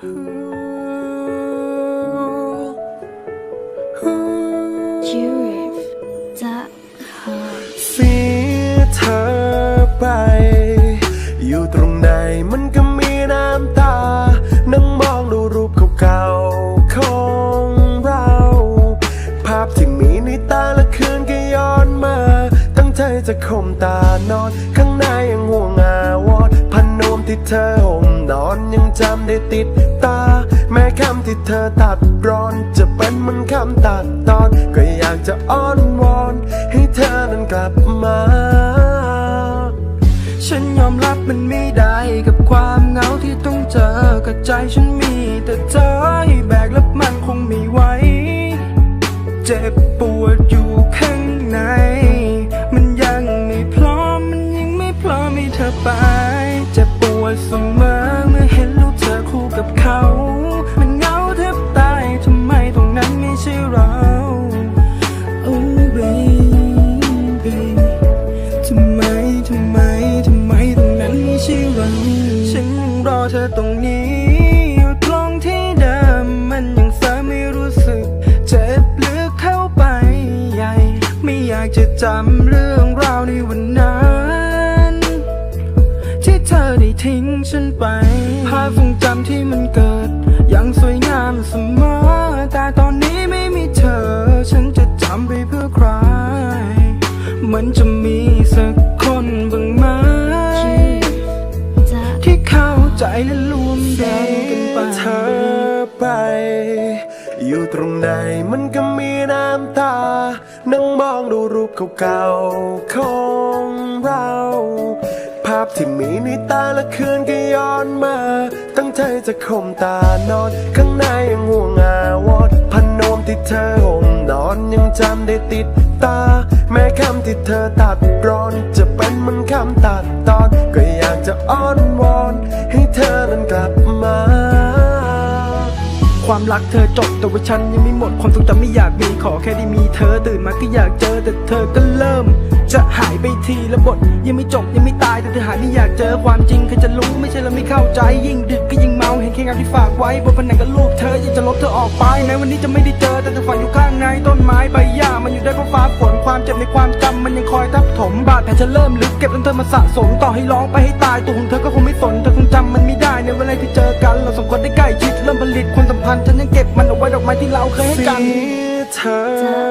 สีเธอไป อยู่ตรงไหนมันก็มีน้ำตา นั่งมองดูรูปเก่าๆของเรา ภาพที่มีในตาละคืนก็ย้อนมา ตั้งใจจะข่มตานอน ข้างในยังห่วงอาวอนพันนมที่เธอห่ อนยังจำได้ติดตา แม้คำที่เธอตัดร้อน จะเป็นมันคำตัดตอน ก็อยากจะอ้อนวอน ให้เธอนั้นกลับมา ฉันยอมรับมันไม่ได้กับความเหงาที่ต้องเจอกับใจฉันมีแต่เธอให้แบกแล้วมันคงไม่ไหวเจ็บปวดอยู่ รอเธอตรงนี้ อยู่ตรงที่เดิมมันยังเสไม่รู้สึก เจ็บลึกเข้าไปใหญ่ ไม่อยากจะจำเรื่องราวในวันนั้น ที่เธอได้ทิ้งฉันไป ภาพทรงจำที่มันเกิด ยังสวยงามเสมอ แต่ตอนนี้ไม่มีเธอ ฉันจะจำไปเพื่อใคร มันจะมีสัก และรวมแรงกันไปเธอไป อยู่ตรงไหนมันก็มีน้ำตา นั่งมองดูรูปเก่าๆของเรา ภาพที่มีในตาละคืนก็ย้อนมา ตั้งใจจะข่มตานอน ข้างในยังห่วงอาวรณ์พันนมที่เธอห่มนอนยังจำได้ติดตา แม้คำที่เธอตัดร้อน จะเป็นเหมันคำตัดตอน ก็อยากจะอ้อนวอน เธอ ความรักเธอจบแต่ว่าฉันยังไม่หมดความทรงจำไม่อยากมีขอแค่ได้มีเธอตื่นมาก็อยากเจอแต่เธอก็เริ่ม จะหายไปทีละบทยังไม่จบยังไม่ตายแต่เธอหายไม่อยากเจอความจริงใครจะรู้ไม่ใช่เราไม่เข้าใจยิ่งดึกก็ยิ่งเมาเห็นแค่เงาที่ฝากไว้บนผนังกับรูปเธออยากจะลบเธอออกไปแม้วันนี้จะไม่ได้เจอแต่เธอฝันอยู่ข้างในต้นไม้ใบหญ้ามันอยู่ได้เพราะฟ้าฝนความเจ็บในความจำมันยังคอยทับถมบาดแผลจะเริ่มลึกเก็บจนเธอมาสะสมต่อให้ร้องไปให้ตายตัวของเธอก็คงไม่สนเธอคงจำมันไม่ได้ในเวลาที่เจอกันเราสองคนได้ใกล้ชิดเริ่มผลิตค พันธ์ฉันยังเก็บมันเอาไว้ดอกไม้ที่เราเคยให้กัน เธอ